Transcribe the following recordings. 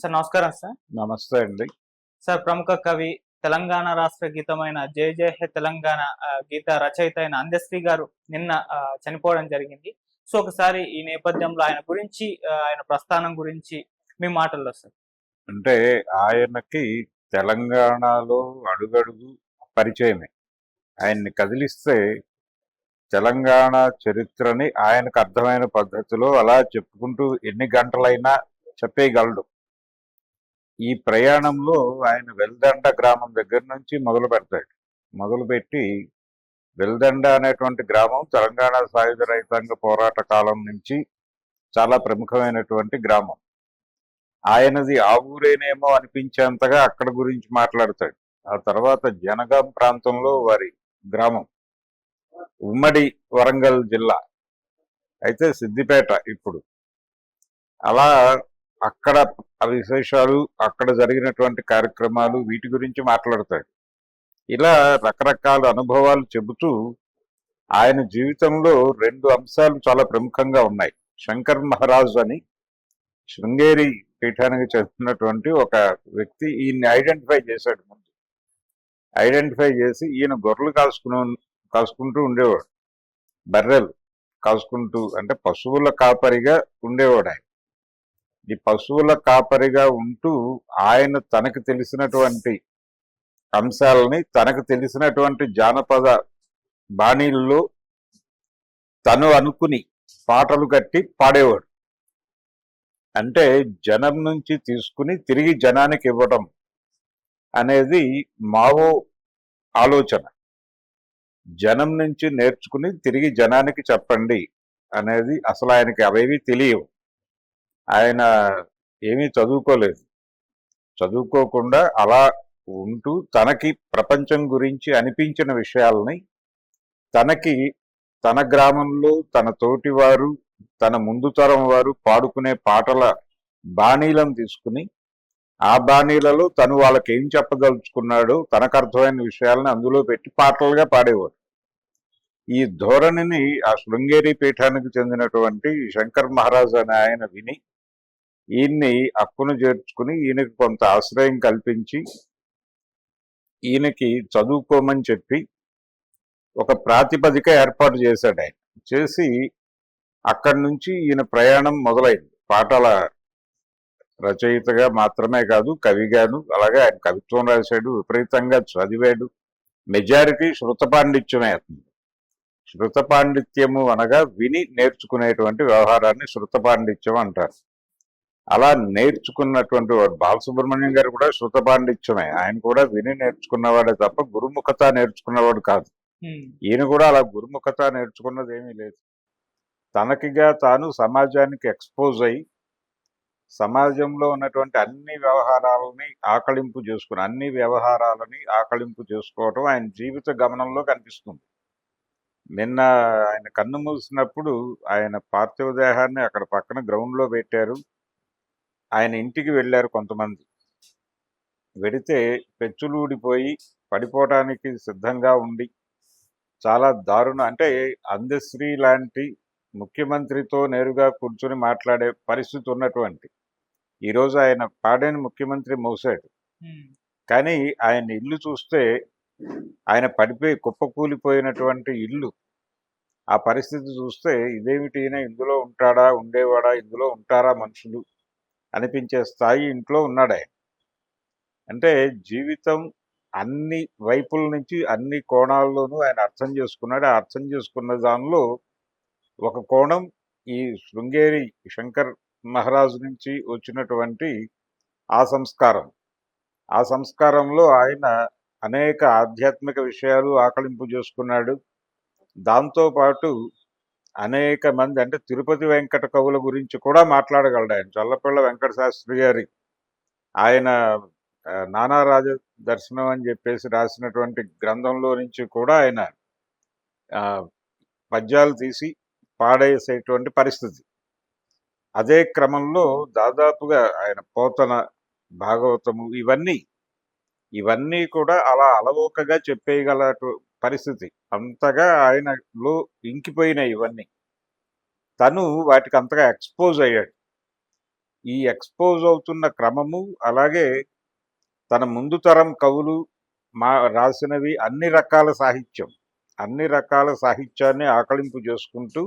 Sir నమస్కారం sir. నమస్తే అండి. సార్ ప్రముఖ కవి తెలంగాణ రాష్ట్ర గీతమైన జయ జయ హే తెలంగాణ గీత రచయిత అయిన అందశ్రీ గారు నిన్న చనిపోవడం జరిగింది. సో ఒకసారి ఈ నేపథ్యంలో ఆయన గురించి ఆయన ప్రస్థానం గురించి మీ మాటల్లో సార్. అంటే ఆయనకి తెలంగాణలో అడుగడుగు పరిచయమే. ఆయన్ని కదిలిస్తే తెలంగాణ చరిత్రని ఆయనకు అర్థమైన పద్ధతిలో అలా చెప్పుకుంటూ ఎన్ని గంటలైనా చెప్పేయగలడు. ఈ ప్రయాణంలో ఆయన వెల్దండ గ్రామం దగ్గర నుంచి మొదలు పెడతాడు. మొదలుపెట్టి వెల్దండ అనేటువంటి గ్రామం తెలంగాణ సాయుధ రైతాంగ పోరాట కాలం నుంచి చాలా ప్రముఖమైనటువంటి గ్రామం. ఆయనది ఆ ఊరేనేమో అనిపించేంతగా అక్కడ గురించి మాట్లాడతాడు. ఆ తర్వాత జనగాం ప్రాంతంలో వారి గ్రామం. ఉమ్మడి వరంగల్ జిల్లా. అయితే సిద్దిపేట ఇప్పుడు. అలా అక్కడ విశేషాలు అక్కడ జరిగినటువంటి కార్యక్రమాలు వీటి గురించి మాట్లాడతాడు. ఇలా రకరకాల అనుభవాలు చెబుతూ ఆయన జీవితంలో రెండు అంశాలు చాలా ప్రముఖంగా ఉన్నాయి. శంకర్ మహారాజ్ అని శృంగేరి పీఠానికి చెందినటువంటి ఒక వ్యక్తి ఈయన్ని ఐడెంటిఫై చేశాడు ముందు. ఐడెంటిఫై చేసి ఈయన గొర్రెలు కాసుకునే కాసుకుంటూ ఉండేవాడు. బర్రెలు కాసుకుంటూ అంటే పశువుల కాపరిగా ఉండేవాడు ఆయన. ఈ పశువుల కాపరిగా ఉంటూ ఆయన తనకు తెలిసినటువంటి అంశాలని తనకు తెలిసినటువంటి జానపద బాణీల్లో తను అనుకుని పాటలు కట్టి పాడేవాడు. అంటే జనం నుంచి తీసుకుని తిరిగి జనానికి ఇవ్వడం అనేది మావో ఆలోచన. జనం నుంచి నేర్చుకుని తిరిగి జనానికి చెప్పండి అనేది అసలు ఆయనకి అవేవి తెలియవు. ఆయన ఏమీ చదువుకోలేదు. చదువుకోకుండా అలా ఉంటూ తనకి ప్రపంచం గురించి అనిపించిన విషయాలని తనకి తన గ్రామంలో తన తోటి వారు తన ముందు తరం వారు పాడుకునే పాటల బాణీలను తీసుకుని ఆ బాణీలలో తను వాళ్ళకి ఏం చెప్పదలుచుకున్నాడో తనకు అర్థమైన విషయాలను అందులో పెట్టి పాటలుగా పాడేవాడు. ఈ ధోరణిని ఆ శృంగేరి పీఠానికి చెందినటువంటి శంకర్ మహారాజ్ అనే ఆయన విని ఈయన్ని అక్కును చేర్చుకుని ఈయనకి కొంత ఆశ్రయం కల్పించి ఈయనకి చదువుకోమని చెప్పి ఒక ప్రాతిపదిక ఏర్పాటు చేశాడు ఆయన. చేసి అక్కడి నుంచి ఈయన ప్రయాణం మొదలైంది. పాటల రచయితగా మాత్రమే కాదు కవిగాను అలాగే ఆయన కవిత్వం రాశాడు విపరీతంగా చదివాడు. మెజారిటీ శృత పాండిత్యమే అతను. శృత పాండిత్యము అనగా విని నేర్చుకునేటువంటి వ్యవహారాన్ని శృత పాండిత్యం అంటారు. అలా నేర్చుకున్నటువంటి వాడు బాలసుబ్రహ్మణ్యం గారు కూడా శృత పాండిత్యమే. ఆయన కూడా విని నేర్చుకున్నవాడే తప్ప గురుముఖత నేర్చుకున్నవాడు కాదు. ఈయన కూడా అలా గురుముఖత నేర్చుకున్నది ఏమీ లేదు. తనకిగా తాను సమాజానికి ఎక్స్పోజ్ అయి సమాజంలో ఉన్నటువంటి అన్ని వ్యవహారాలని ఆకలింపు చేసుకుని అన్ని వ్యవహారాలని ఆకలింపు చేసుకోవటం ఆయన జీవిత గమనంలో కనిపిస్తుంది. నిన్న ఆయన కన్ను మూసినప్పుడు ఆయన పార్థివ దేహాన్ని అక్కడ పక్కన గ్రౌండ్లో పెట్టారు. ఆయన ఇంటికి వెళ్ళారు కొంతమంది. వెడితే పెచ్చులు ఊడిపోయి పడిపోవటానికి సిద్ధంగా ఉండి చాలా దారుణ అంటే అందశ్రీ లాంటి ముఖ్యమంత్రితో నేరుగా కూర్చొని మాట్లాడే పరిస్థితి ఉన్నటువంటి. ఈరోజు ఆయన పాడేని ముఖ్యమంత్రి మోసాడు కానీ ఆయన ఇల్లు చూస్తే ఆయన పడిపోయి కుప్పకూలిపోయినటువంటి ఇల్లు. ఆ పరిస్థితి చూస్తే ఇదేమిటి ఈయన ఇందులో ఉంటాడా ఉండేవాడా ఇందులో ఉంటారా మనుషులు? అనిపించే స్థాయి ఇంట్లో ఉన్నాడే అంటే జీవితం అన్ని వైపుల నుంచి అన్ని కోణాల్లోనూ ఆయన అర్థం చేసుకున్నాడు. ఆ అర్థం చేసుకున్న దానిలో ఒక కోణం ఈ శృంగేరి శంకర్ మహారాజు నుంచి వచ్చినటువంటి ఆ సంస్కారం. ఆ సంస్కారంలో ఆయన అనేక ఆధ్యాత్మిక విషయాలు ఆకలింపు చేసుకున్నాడు. దాంతోపాటు అనేక మంది అంటే తిరుపతి వెంకట కవుల గురించి కూడా మాట్లాడగలడు ఆయన. చల్లపిల్ల వెంకట శాస్త్రి గారి ఆయన నానారాజ దర్శనం అని చెప్పేసి రాసినటువంటి గ్రంథంలో నుంచి కూడా ఆయన పద్యాలు తీసి పాడేసేటువంటి పరిస్థితి. అదే క్రమంలో దాదాపుగా ఆయన పోతన భాగవతము ఇవన్నీ ఇవన్నీ కూడా అలా అలవోకగా చెప్పేయగల పరిస్థితి. అంతగా ఆయనలో ఇంకిపోయినాయి ఇవన్నీ. తను వాటికి అంతగా ఎక్స్పోజ్ అయ్యాడు. ఈ ఎక్స్పోజ్ అవుతున్న క్రమము అలాగే తన ముందు తరం కవులు మా రాసినవి అన్ని రకాల సాహిత్యం అన్ని రకాల సాహిత్యాన్ని ఆకలింపు చేసుకుంటూ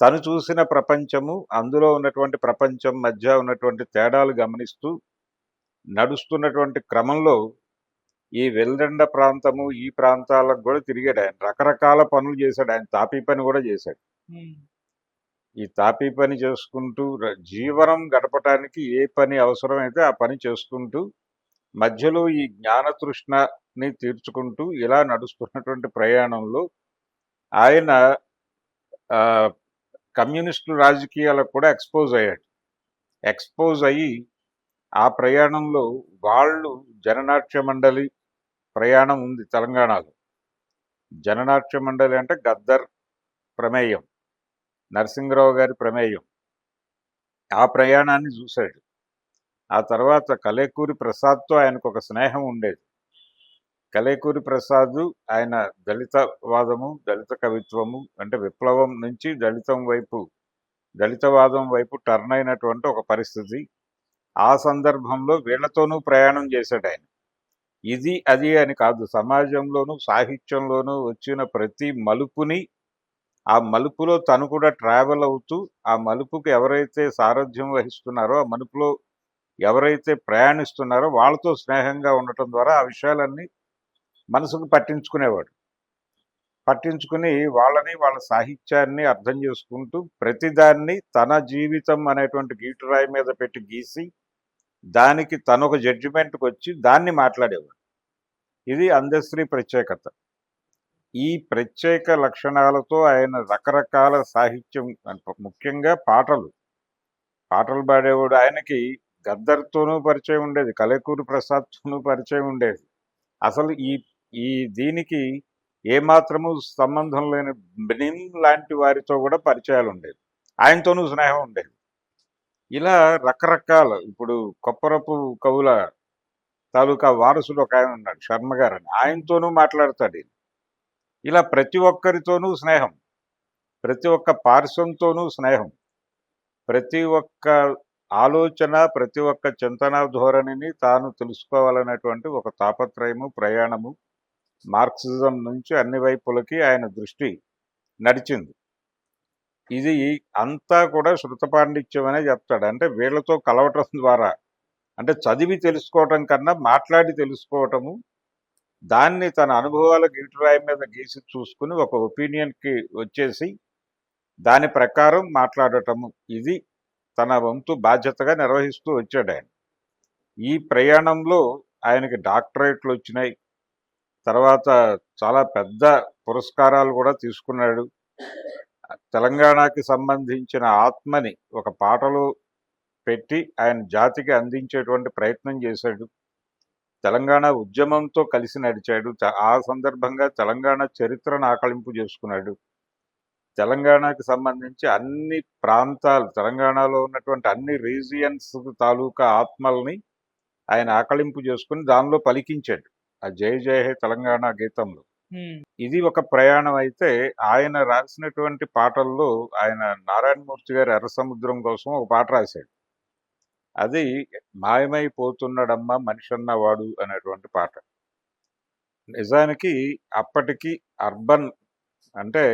తను చూసిన ప్రపంచము అందులో ఉన్నటువంటి ప్రపంచం మధ్య ఉన్నటువంటి తేడాలు గమనిస్తూ నడుస్తున్నటువంటి క్రమంలో ఈ వెల్దండ ప్రాంతము ఈ ప్రాంతాలకు కూడా తిరిగాడు ఆయన. రకరకాల పనులు చేశాడు. ఆయన తాపీ పని కూడా చేశాడు. ఈ తాపీ పని చేసుకుంటూ జీవనం గడపటానికి ఏ పని అవసరమైతే ఆ పని చేసుకుంటూ మధ్యలో ఈ జ్ఞాన తృష్ణని తీర్చుకుంటూ ఇలా నడుస్తున్నటువంటి ప్రయాణంలో ఆయన కమ్యూనిస్టు రాజకీయాలకు కూడా ఎక్స్పోజ్ అయ్యాడు. ఎక్స్పోజ్ అయ్యి ఆ ప్రయాణంలో వాళ్ళు జననాట్య మండలి ప్రయాణం ఉంది తెలంగాణలో. జననాట్య మండలి అంటే గద్దర్ ప్రమేయం నరసింహరావు గారి ప్రమేయం. ఆ ప్రయాణాన్ని చూశాడు. ఆ తర్వాత కలేకూరి ప్రసాద్తో ఆయనకు ఒక స్నేహం ఉండేది. కలేకూరి ప్రసాద్ ఆయన దళితవాదము దళిత కవిత్వము అంటే విప్లవం నుంచి దళితం వైపు దళితవాదం వైపు టర్న్ అయినటువంటి ఒక పరిస్థితి. ఆ సందర్భంలో వీళ్ళతోనూ ప్రయాణం చేశాడు ఆయన. ఇది అది అని కాదు. సమాజంలోనూ సాహిత్యంలోనూ వచ్చిన ప్రతి మలుపుని ఆ మలుపులో తను కూడా ట్రావెల్ అవుతూ ఆ మలుపుకి ఎవరైతే సారథ్యం వహిస్తున్నారో ఆ మలుపులో ఎవరైతే ప్రయాణిస్తున్నారో వాళ్ళతో స్నేహంగా ఉండటం ద్వారా ఆ విషయాలన్నీ మనసుకు పట్టించుకునేవాడు. పట్టించుకుని వాళ్ళని వాళ్ళ సాహిత్యాన్ని అర్థం చేసుకుంటూ ప్రతిదాన్ని తన జీవితం అనేటువంటి గీటురాయి మీద పెట్టి గీసి దానికి తను ఒక జడ్జిమెంట్కి వచ్చి దాన్ని మాట్లాడేవాడు. ఇది అందశ్రీ ప్రత్యేకత. ఈ ప్రత్యేక లక్షణాలతో ఆయన రకరకాల సాహిత్యం ముఖ్యంగా పాటలు. పాటలు పాడేవాడు ఆయనకి గద్దర్తోనూ పరిచయం ఉండేది కలేకూరి ప్రసాద్తోనూ పరిచయం ఉండేది. అసలు ఈ ఈ దీనికి ఏమాత్రము సంబంధం లేని బెనిన్ లాంటి వారితో కూడా పరిచయాలు ఉండేవి ఆయనతోనూ స్నేహం ఉండేది. ఇలా రకరకాల. ఇప్పుడు కొప్పరపు కవుల తాలూకా వారసుడు ఒక ఆయన ఉన్నాడు శర్మ గారు అని ఆయనతోనూ మాట్లాడతాడు ఇలా ప్రతి ఒక్కరితోనూ స్నేహం. ప్రతి ఒక్క పార్శ్వంతోనూ స్నేహం. ప్రతి ఒక్క ఆలోచన ప్రతి ఒక్క చింతన ధోరణిని తాను తెలుసుకోవాలనేటువంటి ఒక తాపత్రయము ప్రయాణము మార్క్సిజం నుంచి అన్ని వైపులకి ఆయన దృష్టి నడిచింది. ఇది అంతా కూడా శృత పాండిత్యం అనే చెప్తాడు. అంటే వీళ్ళతో కలవటం ద్వారా. అంటే చదివి తెలుసుకోవటం కన్నా మాట్లాడి తెలుసుకోవటము దాన్ని తన అనుభవాల గీటురాయి మీద గీసి చూసుకుని ఒక ఒపీనియన్కి వచ్చేసి దాని ప్రకారం మాట్లాడటము. ఇది తన వంతు బాధ్యతగా నిర్వహిస్తూ వచ్చాడు ఆయన. ఈ ప్రయాణంలో ఆయనకి డాక్టరేట్లు వచ్చినాయి. తర్వాత చాలా పెద్ద పురస్కారాలు కూడా తీసుకున్నాడు. తెలంగాణకి సంబంధించిన ఆత్మని ఒక పాటలో పెట్టి ఆయన జాతికి అందించేటువంటి ప్రయత్నం చేశాడు. తెలంగాణ ఉద్యమంతో కలిసి నడిచాడు. ఆ సందర్భంగా తెలంగాణ చరిత్రను ఆకలింపు చేసుకున్నాడు. తెలంగాణకి సంబంధించి అన్ని ప్రాంతాలు తెలంగాణలో ఉన్నటువంటి అన్ని రీజియన్స్ తాలూకా ఆత్మల్ని ఆయన ఆకలింపు చేసుకుని దానిలో పలికించాడు. ఆ జయ జయ హే తెలంగాణ గీతంలో. ఇది ఒక ప్రయాణం అయితే ఆయన రాసినటువంటి పాటల్లో ఆయన నారాయణమూర్తి గారి ఎర్ర సముద్రం కోసం ఒక పాట రాశాడు. అది మాయమైపోతున్నాడమ్మ మనిషి అన్నవాడు అనేటువంటి పాట. నిజానికి అప్పటికి అర్బన్ అంటే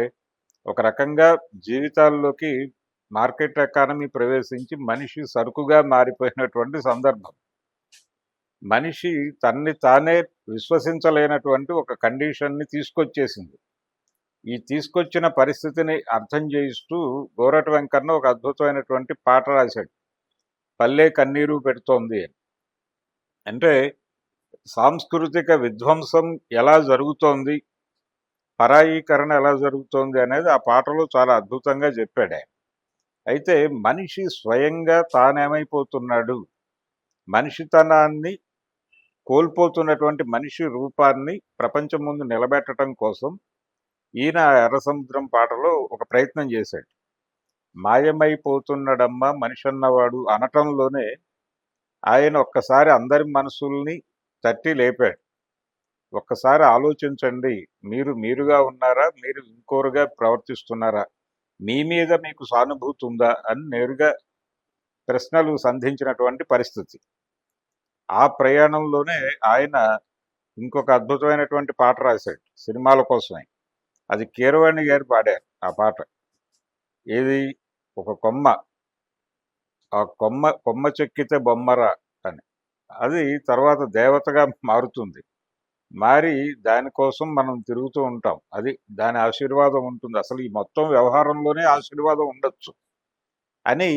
ఒక రకంగా జీవితాల్లోకి మార్కెట్ ఎకానమీ ప్రవేశించి మనిషి సరుకుగా మారిపోయినటువంటి సందర్భం. మనిషి తన్ని తానే విశ్వసించలేనటువంటి ఒక కండిషన్ని తీసుకొచ్చేసింది. ఈ తీసుకొచ్చిన పరిస్థితిని అర్థం చేయిస్తూ గోరటి వెంకన్న ఒక అద్భుతమైనటువంటి పాట రాశాడు. పల్లె కన్నీరు పెడుతోంది అని. అంటే సాంస్కృతిక విధ్వంసం ఎలా జరుగుతోంది? పరాయీకరణ ఎలా జరుగుతోంది అనేది ఆ పాటలో చాలా అద్భుతంగా చెప్పాడే అయితే మనిషి స్వయంగా తానేమైపోతున్నాడు? మనిషితనాన్ని కోల్పోతున్నటువంటి మనిషి రూపాన్ని ప్రపంచం ముందు నిలబెట్టడం కోసం ఈయన ఎర్రసముద్రం పాటలో ఒక ప్రయత్నం చేశాడు. మాయమైపోతున్నాడమ్మ మనిషి అన్నవాడు అనటంలోనే ఆయన ఒక్కసారి అందరి మనసుల్ని తట్టి లేపాడు. ఒక్కసారి ఆలోచించండి మీరు మీరుగా ఉన్నారా మీరు ఇంకోరుగా ప్రవర్తిస్తున్నారా మీ మీద మీకు సానుభూతి ఉందా అని నేరుగా ప్రశ్నలు సంధించినటువంటి పరిస్థితి. ఆ ప్రయాణంలోనే ఆయన ఇంకొక అద్భుతమైనటువంటి పాట రాశాడు సినిమాల కోసమే. అది కీరవాణి గారు పాడారు ఆ పాట. ఏది? ఒక కొమ్మ. ఆ కొమ్మ కొమ్మ చెక్కితే బొమ్మరా అని. అది తర్వాత దేవతగా మారుతుంది. మారి దానికోసం మనం తిరుగుతూ ఉంటాం. అది దాని ఆశీర్వాదం ఉంటుంది. అసలు ఈ మొత్తం వ్యవహారంలోనే ఆశీర్వాదం ఉండొచ్చు అని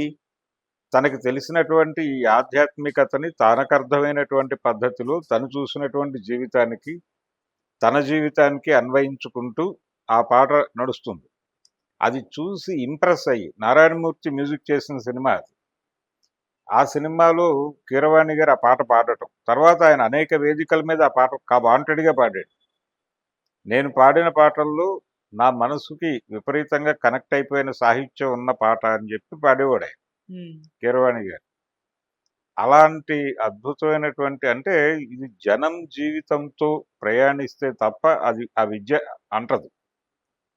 తనకి తెలిసినటువంటి ఈ ఆధ్యాత్మికతని తనకు అర్థమైనటువంటి పద్ధతిలో తను చూసినటువంటి జీవితానికి తన జీవితానికి అన్వయించుకుంటూ ఆ పాట నడుస్తుంది. అది చూసి ఇంప్రెస్ అయ్యి నారాయణమూర్తి మ్యూజిక్ చేసిన సినిమా అది. ఆ సినిమాలో కీరవాణి గారు ఆ పాట పాడటం. తర్వాత ఆయన అనేక వేదికల మీద ఆ పాట వాంటెడ్గా పాడాడు. నేను పాడిన పాటల్లో నా మనసుకి విపరీతంగా కనెక్ట్ అయిపోయిన సాహిత్యం ఉన్న పాట అని చెప్పి పాడేవాడు ఆయన. కీరవాణి గారు. అలాంటి అద్భుతమైనటువంటి అంటే ఇది జనం జీవితంతో ప్రయాణిస్తే తప్ప అది ఆ విద్య అంటదు.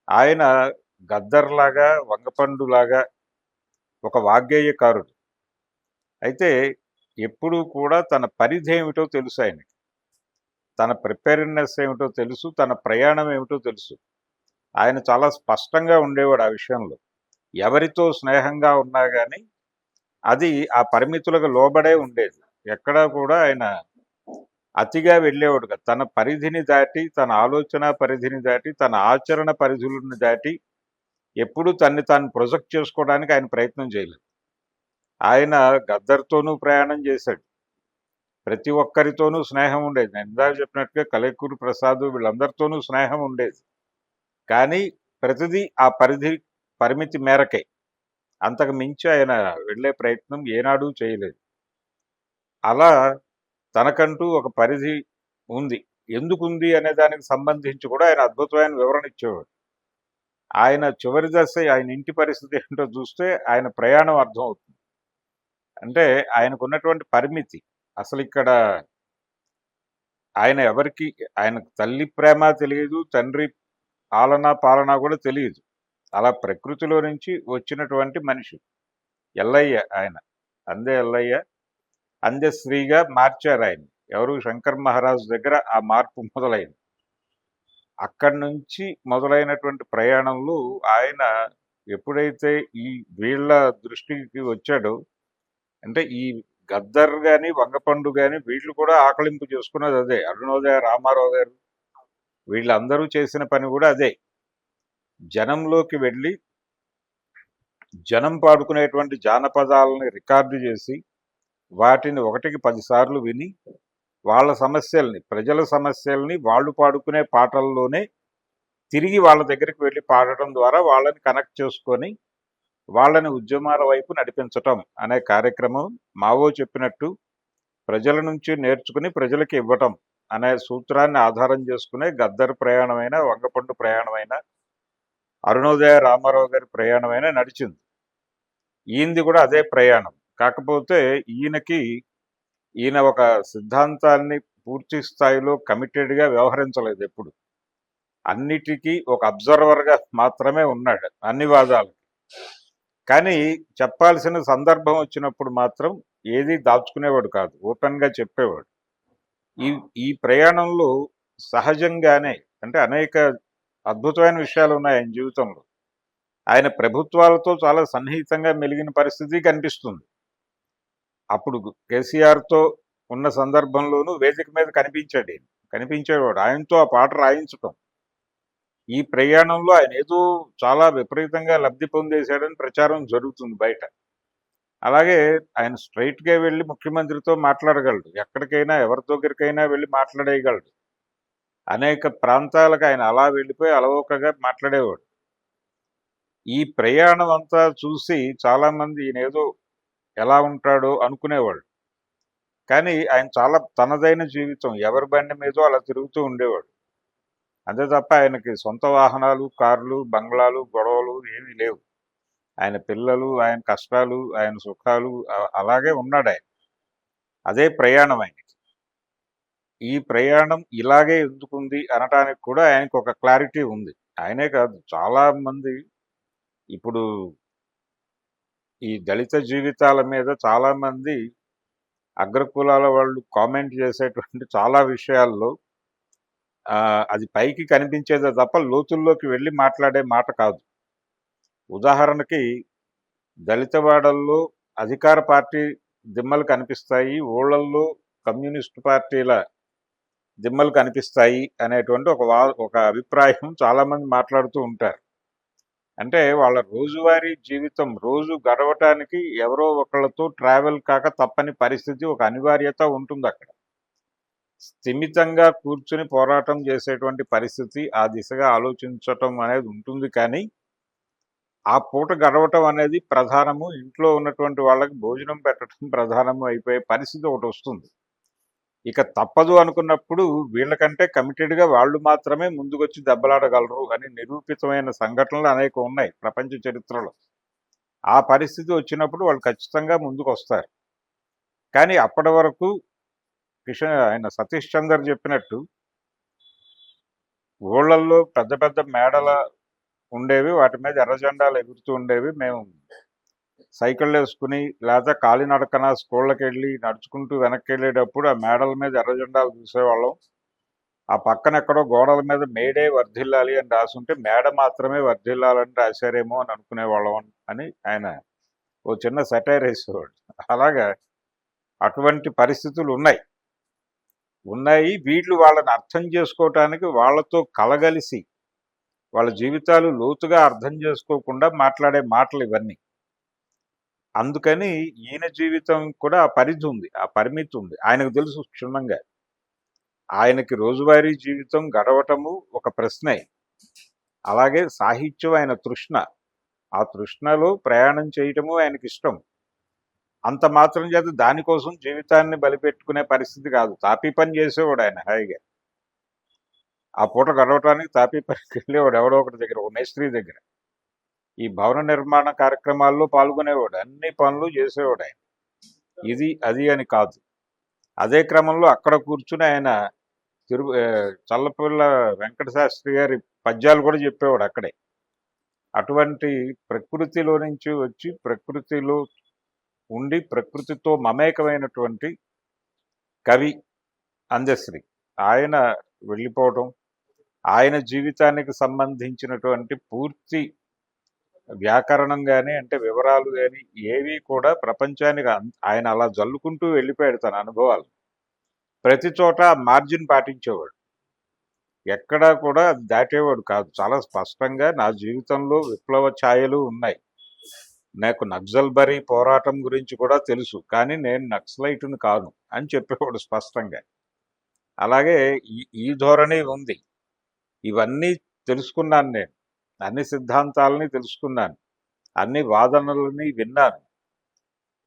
ఆయన గద్దర్లాగా వంగపండులాగా ఒక వాగ్గేయకారుడు. అయితే ఎప్పుడూ కూడా తన పరిధి ఏమిటో తెలుసు ఆయనకి. తన ప్రిపేర్నెస్ ఏమిటో తెలుసు తన ప్రయాణం ఏమిటో తెలుసు. ఆయన చాలా స్పష్టంగా ఉండేవాడు ఆ విషయంలో. ఎవరితో స్నేహంగా ఉన్నా కానీ అది ఆ పరిమితులకు లోబడే ఉండేది. ఎక్కడా కూడా ఆయన అతిగా వెళ్ళేవాడు తన పరిధిని దాటి తన ఆలోచన పరిధిని దాటి తన ఆచరణ పరిధులను దాటి ఎప్పుడూ తన్ని తాను ప్రొజెక్ట్ చేసుకోవడానికి ఆయన ప్రయత్నం చేయలేదు. ఆయన గద్దర్తోనూ ప్రయాణం చేశాడు. ప్రతి ఒక్కరితోనూ స్నేహం ఉండేది. నేను ఇందాక చెప్పినట్టుగా కలైకూరు ప్రసాద్ వీళ్ళందరితోనూ స్నేహం ఉండేది. కానీ ప్రతిదీ ఆ పరిధి పరిమితి మేరకే. అంతకు మించి ఆయన వెళ్ళే ప్రయత్నం ఏనాడూ చేయలేదు. అలా తనకంటూ ఒక పరిధి ఉంది. ఎందుకుంది అనే దానికి సంబంధించి కూడా ఆయన అద్భుతమైన వివరణ ఇచ్చేవాడు. ఆయన చివరి దశ ఆయన ఇంటి పరిస్థితి ఏంటో చూస్తే ఆయన ప్రయాణం అర్థం అవుతుంది అంటే ఆయనకు ఉన్నటువంటి పరిమితి అసలు ఇక్కడ ఆయన ఎవరికి ఆయన తల్లి ప్రేమ తెలియదు తండ్రి ఆలన పాలన కూడా తెలియదు. అలా ప్రకృతిలో నుంచి వచ్చినటువంటి మనిషి. ఎల్లయ్య ఆయన. అందే ఎల్లయ్య. అందే స్త్రీగా మార్చారు ఆయన. ఎవరు? శంకర్ మహారాజు దగ్గర ఆ మార్పు మొదలైంది. అక్కడి నుంచి మొదలైనటువంటి ప్రయాణంలో ఆయన ఎప్పుడైతే ఈ వీళ్ళ దృష్టికి వచ్చాడో అంటే ఈ గద్దర్ కానీ వంగపండు కానీ వీళ్ళు కూడా ఆకలింపు చేసుకున్నది అదే. అరుణోదయ రామారావు గారు వీళ్ళందరూ చేసిన పని కూడా అదే. జనంలోకి వెళ్ళి జనం పాడుకునేటువంటి జానపదాలని రికార్డు చేసి వాటిని ఒకటికి పదిసార్లు విని వాళ్ళ సమస్యల్ని ప్రజల సమస్యల్ని వాళ్ళు పాడుకునే పాటల్లోనే తిరిగి వాళ్ళ దగ్గరికి వెళ్ళి పాడటం ద్వారా వాళ్ళని కనెక్ట్ చేసుకొని వాళ్ళని ఉద్యమాల వైపు నడిపించటం అనే కార్యక్రమం మావో చెప్పినట్టు ప్రజల నుంచి నేర్చుకుని ప్రజలకి ఇవ్వటం అనే సూత్రాన్ని ఆధారం చేసుకునే గద్దర్ ప్రయాణమైన వంగపండు ప్రయాణమైన అరుణోదయ రామారావు గారి ప్రయాణమైనా నడిచింది. ఈయనది కూడా అదే ప్రయాణం. కాకపోతే ఈయనకి ఈయన ఒక సిద్ధాంతాన్ని పూర్తి స్థాయిలో కమిటెడ్గా వ్యవహరించలేదు ఎప్పుడు. అన్నిటికీ ఒక అబ్జర్వర్గా మాత్రమే ఉన్నాడు అన్ని వాదాలకి. కానీ చెప్పాల్సిన సందర్భం వచ్చినప్పుడు మాత్రం ఏది దాచుకునేవాడు కాదు ఓపెన్గా చెప్పేవాడు. ఈ ఈ ప్రయాణంలో సహజంగానే అంటే అనేక అద్భుతమైన విషయాలు ఉన్నాయి ఆయన జీవితంలో. ఆయన ప్రభుత్వాలతో చాలా సన్నిహితంగా మెలిగిన పరిస్థితి కనిపిస్తుంది. అప్పుడు కేసీఆర్తో ఉన్న సందర్భంలోనూ వేదిక మీద కనిపించాడు ఈయన. కనిపించేవాడు. ఆయనతో ఆ పాట రాయించటం. ఈ ప్రయాణంలో ఆయన ఏదో చాలా విపరీతంగా లబ్ధి పొందేశాడని ప్రచారం జరుగుతుంది బయట. అలాగే ఆయన స్ట్రైట్గా వెళ్ళి ముఖ్యమంత్రితో మాట్లాడగలడు. ఎక్కడికైనా ఎవరి దగ్గరికైనా వెళ్ళి మాట్లాడేయగలడు. అనేక ప్రాంతాలకు ఆయన అలా వెళ్ళిపోయి అలవోకగా మాట్లాడేవాడు. ఈ ప్రయాణం అంతా చూసి చాలామంది ఈయన ఏదో ఎలా ఉంటాడో అనుకునేవాడు కానీ ఆయన చాలా తనదైన జీవితం ఎవరి బండి మీదో అలా తిరుగుతూ ఉండేవాడు. అంతే తప్ప ఆయనకి సొంత వాహనాలు కార్లు బంగ్లాలు గొడవలు ఏమీ లేవు. ఆయన పిల్లలు ఆయన కష్టాలు ఆయన సుఖాలు అలాగే ఉన్నాడు ఆయన అదే ప్రయాణం ఆయనకి. ఈ ప్రయాణం ఇలాగే ఎందుకుంది అనటానికి కూడా ఆయనకు ఒక క్లారిటీ ఉంది. ఆయనే కాదు చాలామంది ఇప్పుడు ఈ దళిత జీవితాల మీద చాలామంది అగ్రకులాల వాళ్ళు కామెంట్ చేసేటువంటి చాలా విషయాల్లో అది పైకి కనిపించేదే తప్ప లోతుల్లోకి వెళ్ళి మాట్లాడే మాట కాదు. ఉదాహరణకి దళితవాడల్లో అధికార పార్టీ దిమ్మలు కనిపిస్తాయి ఊళ్ళల్లో కమ్యూనిస్ట్ పార్టీల దిమ్మలు కనిపిస్తాయి అనేటువంటి ఒక వా ఒక అభిప్రాయం చాలామంది మాట్లాడుతూ ఉంటారు. అంటే వాళ్ళ రోజువారీ జీవితం రోజు గడవటానికి ఎవరో ఒకళ్ళతో ట్రావెల్ కాక తప్పని పరిస్థితి ఒక అనివార్యత ఉంటుంది అక్కడ. స్థిమితంగా కూర్చుని పోరాటం చేసేటువంటి పరిస్థితి ఆ దిశగా ఆలోచించటం అనేది ఉంటుంది కానీ ఆ పూట గడవటం అనేది ప్రధానము. ఇంట్లో ఉన్నటువంటి వాళ్ళకి భోజనం పెట్టడం ప్రధానము అయిపోయే పరిస్థితి ఒకటి వస్తుంది. ఇక తప్పదు అనుకున్నప్పుడు వీళ్ళకంటే కమిటెడ్గా వాళ్ళు మాత్రమే ముందుకొచ్చి దెబ్బలాడగలరు అని నిరూపితమైన సంఘటనలు అనేక ఉన్నాయి ప్రపంచ చరిత్రలో. ఆ పరిస్థితి వచ్చినప్పుడు వాళ్ళు ఖచ్చితంగా ముందుకు వస్తారు కానీ అప్పటి వరకు కిషన్ ఆయన సతీష్ చందర్ చెప్పినట్టు ఊళ్ళల్లో పెద్ద పెద్ద మేడల ఉండేవి వాటి మీద ఎర్రజెండాలు ఎగురుతూ ఉండేవి. మేము సైకిల్ వేసుకుని లేదా కాలినడకన స్కూళ్ళకి వెళ్ళి నడుచుకుంటూ వెనక్కి వెళ్ళేటప్పుడు ఆ మేడల మీద ఎర్ర జెండాలు చూసేవాళ్ళం. ఆ పక్కన ఎక్కడో గోడల మీద మేడే వర్ధిల్లాలి అని రాసుంటే మేడ మాత్రమే వర్ధిల్లాలని రాశారేమో అని అనుకునేవాళ్ళం అని ఆయన ఓ చిన్న సెటైర్ వేసేవాడు. అలాగా అటువంటి పరిస్థితులు ఉన్నాయి. ఉన్నాయి. వీళ్ళు వాళ్ళని అర్థం చేసుకోవటానికి వాళ్ళతో కలగలిసి వాళ్ళ జీవితాలు లోతుగా అర్థం చేసుకోకుండా మాట్లాడే మాటలు ఇవన్నీ. అందుకని ఈయన జీవితం కూడా ఆ పరిధి ఉంది ఆ పరిమితి ఉంది. ఆయనకు తెలుసు క్షుణ్ణంగా. ఆయనకి రోజువారీ జీవితం గడవటము ఒక ప్రశ్నే. అలాగే సాహిత్యం ఆయన తృష్ణ. ఆ తృష్ణలో ప్రయాణం చేయటము ఆయనకి ఇష్టం. అంత మాత్రం చేత దానికోసం జీవితాన్ని బలిపెట్టుకునే పరిస్థితి కాదు. తాపీ పని చేసేవాడు ఆయన హాయిగా. ఆ పూట గడవటానికి తాపీ పనికి వెళ్ళేవాడు ఎవడో ఒకటి దగ్గర ఒక మేస్త్రి దగ్గర. ఈ భవన నిర్మాణ కార్యక్రమాల్లో పాల్గొనేవాడు అన్ని పనులు చేసేవాడు ఆయన. ఇది అది అని కాదు. అదే క్రమంలో అక్కడ కూర్చుని ఆయన తిరు చల్లపిల్ల వెంకట శాస్త్రి గారి పద్యాలు కూడా చెప్పేవాడు అక్కడే. అటువంటి ప్రకృతిలో నుంచి వచ్చి ప్రకృతిలో ఉండి ప్రకృతితో మమేకమైనటువంటి కవి అందశ్రీ ఆయన వెళ్ళిపోవటం ఆయన జీవితానికి సంబంధించినటువంటి పూర్తి వ్యాకరణం కానీ అంటే వివరాలు కానీ ఏవి కూడా ప్రపంచానికి ఆయన అలా జల్లుకుంటూ వెళ్ళిపోయాడు తన అనుభవాలు. ప్రతి చోట మార్జిన్ పాటించేవాడు. ఎక్కడా కూడా దాటేవాడు కాదు. చాలా స్పష్టంగా నా జీవితంలో విప్లవ ఛాయలు ఉన్నాయి. నాకు నక్సల్ బరీ పోరాటం గురించి కూడా తెలుసు. కానీ నేను నక్సలైట్ను కాను అని చెప్పేవాడు స్పష్టంగా. అలాగే ఈ ఈ ధోరణి ఉంది. ఇవన్నీ తెలుసుకున్నాను నేను. అన్ని సిద్ధాంతాలని తెలుసుకున్నాను. అన్ని వాదనలని విన్నాను.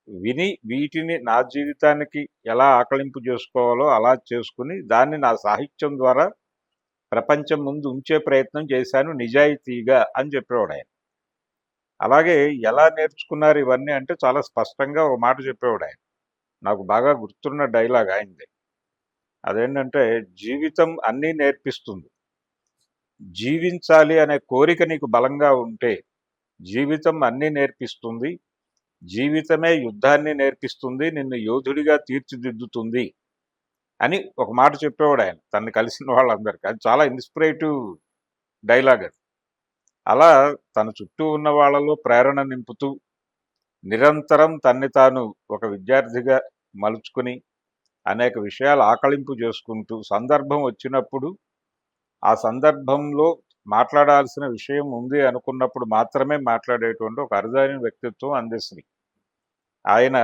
విని వీటిని నా జీవితానికి ఎలా ఆకలింపు చేసుకోవాలో అలా చేసుకుని దాన్ని నా సాహిత్యం ద్వారా ప్రపంచం ముందు ఉంచే ప్రయత్నం చేశాను నిజాయితీగా అని చెప్పేవాడు ఆయన. అలాగే ఎలా నేర్చుకున్నారు ఇవన్నీ అంటే చాలా స్పష్టంగా ఒక మాట చెప్పేవాడు ఆయన. నాకు బాగా గుర్తున్న డైలాగ్ ఆయనది. అదేంటంటే జీవితం అన్నీ నేర్పిస్తుంది. జీవించాలి అనే కోరిక నీకు బలంగా ఉంటే జీవితం అన్నీ నేర్పిస్తుంది. జీవితమే యుద్ధాన్ని నేర్పిస్తుంది. నిన్ను యోధుడిగా తీర్చిదిద్దుతుంది అని ఒక మాట చెప్పేవాడు ఆయన. తన్ని కలిసిన వాళ్ళందరికీ. అది చాలా ఇన్స్పిరేటివ్ డైలాగ్ అది. అలా తన చుట్టూ ఉన్న వాళ్ళలో ప్రేరణ నింపుతూ నిరంతరం తన్ని తాను ఒక విద్యార్థిగా మలుచుకుని అనేక విషయాలు ఆకలింపు చేసుకుంటూ సందర్భం వచ్చినప్పుడు ఆ సందర్భంలో మాట్లాడాల్సిన విషయం ఉంది అనుకున్నప్పుడు మాత్రమే మాట్లాడేటువంటి ఒక అరుదైన వ్యక్తిత్వం అందశ్రీ ఆయన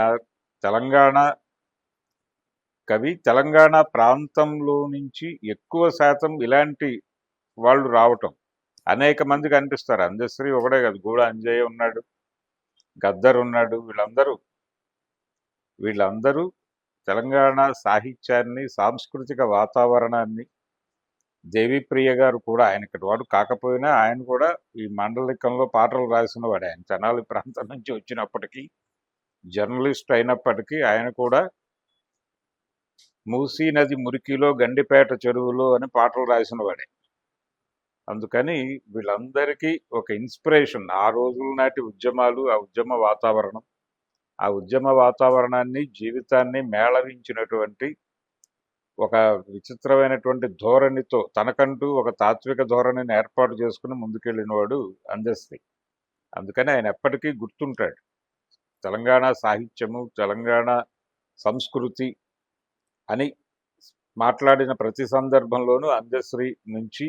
తెలంగాణ కవి తెలంగాణ ప్రాంతంలో నుంచి ఎక్కువ శాతం ఇలాంటి వాళ్ళు రావటం అనేక మంది కనిపిస్తారు అందశ్రీ ఒకడే కాదు గూడ అంజయ్య ఉన్నాడు గద్దర్ ఉన్నాడు వీళ్ళందరూ వీళ్ళందరూ తెలంగాణ సాహిత్యాన్ని సాంస్కృతిక వాతావరణాన్ని దేవిప్రియ గారు కూడా ఆయనకి వాడు కాకపోయినా ఆయన కూడా ఈ మండలికంలో పాటలు రాసిన వాడు ఆయన తెనాలి ప్రాంతం నుంచి వచ్చినప్పటికీ జర్నలిస్ట్ అయినప్పటికీ ఆయన కూడా మూసీ నది మురికిలో గండిపేట చెరువులో అని పాటలు రాసిన వాడే అందుకని వీళ్ళందరికీ ఒక ఇన్స్పిరేషన్. ఆ రోజుల నాటి ఉద్యమాలు ఆ ఉద్యమ వాతావరణం ఆ ఉద్యమ వాతావరణాన్ని జీవితాన్ని మేళవించినటువంటి ఒక విచిత్రమైనటువంటి ధోరణితో తనకంటూ ఒక తాత్విక ధోరణిని ఏర్పాటు చేసుకుని ముందుకెళ్ళినవాడు అందస్తి అందుకని ఆయన ఎప్పటికీ గుర్తుంటాడు. తెలంగాణ సాహిత్యము తెలంగాణ సంస్కృతి అని మాట్లాడిన ప్రతి సందర్భంలోనూ అందశ్రీ నుంచి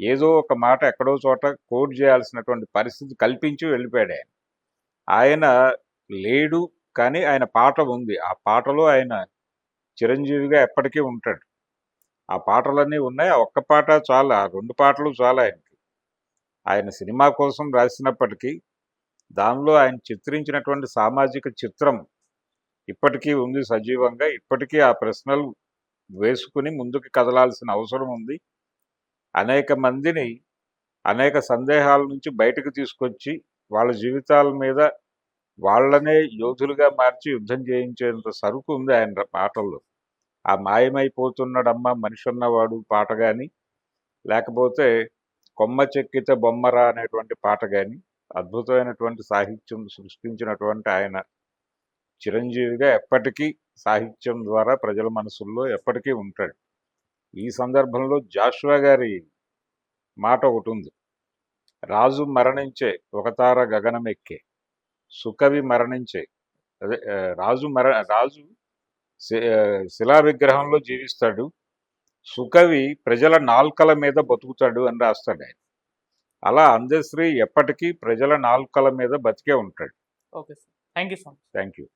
ఏదో ఒక మాట ఎక్కడో చోట కోడ్ చేయాల్సినటువంటి పరిస్థితి కల్పించి వెళ్ళిపోయాడు ఆయన. ఆయన లేడు కానీ ఆయన పాట ఉంది. ఆ పాటలో ఆయన చిరంజీవిగా ఎప్పటికీ ఉంటాడు. ఆ పాటలన్నీ ఉన్నాయి. ఆ ఒక్క పాట చాలా. ఆ రెండు పాటలు చాలా ఆయనకి. ఆయన సినిమా కోసం రాసినప్పటికీ దానిలో ఆయన చిత్రించినటువంటి సామాజిక చిత్రం ఇప్పటికీ ఉంది సజీవంగా. ఇప్పటికీ ఆ ప్రశ్నలు వేసుకుని ముందుకు కదలాల్సిన అవసరం ఉంది. అనేక మందిని అనేక సందేహాల నుంచి బయటకు తీసుకొచ్చి వాళ్ళ జీవితాల మీద వాళ్ళనే యోధులుగా మార్చి యుద్ధం చేయించేంత సరుకు ఉంది ఆయన పాటల్లో ఆ మాయమైపోతున్నాడమ్మ మనిషి ఉన్నవాడు పాట కానీ లేకపోతే కొమ్మ చెక్కితే బొమ్మరా అనేటువంటి పాట కానీ అద్భుతమైనటువంటి సాహిత్యం సృష్టించినటువంటి ఆయన చిరంజీవిగా ఎప్పటికీ సాహిత్యం ద్వారా ప్రజల మనసుల్లో ఎప్పటికీ ఉంటాడు. ఈ సందర్భంలో జాషువా గారి మాట ఒకటి ఉంది రాజు మరణించే ఒకతార గగనమెక్కే. సుకవి మరణించే అదే రాజు మర రాజు శిలా విగ్రహంలో జీవిస్తాడు. సుకవి ప్రజల నాల్కల మీద బతుకుతాడు అని రాస్తాడు ఆయన. అలా అందశ్రీ ఎప్పటికీ ప్రజల నాల్కల మీద బతికే ఉంటాడు. Okay sir. Thank you so much. Thank you